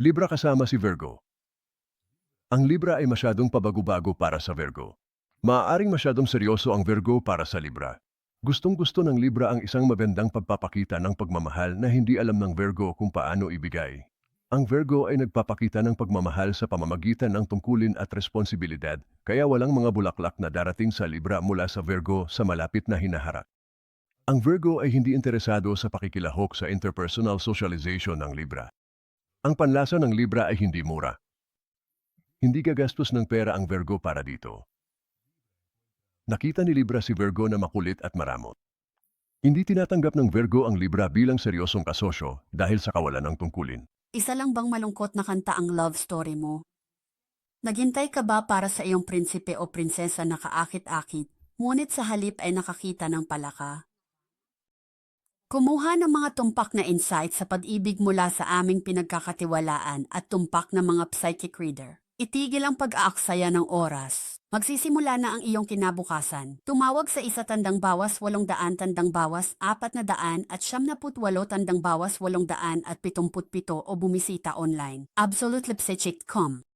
Libra kasama si Virgo. Ang Libra ay masyadong pabago-bago para sa Virgo. Maaaring masyadong seryoso ang Virgo para sa Libra. Gustong-gusto ng Libra ang isang magandang pagpapakita ng pagmamahal na hindi alam ng Virgo kung paano ibigay. Ang Virgo ay nagpapakita ng pagmamahal sa pamamagitan ng tungkulin at responsibilidad, kaya walang mga bulaklak na darating sa Libra mula sa Virgo sa malapit na hinaharap. Ang Virgo ay hindi interesado sa pakikilahok sa interpersonal socialization ng Libra. Ang panlasa ng Libra ay hindi mura. Hindi gagastos ng pera ang Virgo para dito. Nakita ni Libra si Virgo na makulit at maramot. Hindi tinatanggap ng Virgo ang Libra bilang seryosong kasosyo dahil sa kawalan ng tungkulin. Isa lang bang malungkot na kanta ang love story mo? Naghintay ka ba para sa iyong prinsipe o prinsesa na kaakit-akit, ngunit sa halip ay nakakita ng palaka? Kumuha ng mga tumpak na insight sa pag-ibig mula sa aming pinagkakatiwalaan at tumpak na mga psychic reader. Itigil ang pag-aaksaya ng oras. Magsisimula na ang iyong kinabukasan. Tumawag sa isa tandang bawas walong daan tandang bawas apat na daan at siyam na putwalo tandang bawas walong daan at pitumput pito o bumisita online. AbsoluteLipsechik.com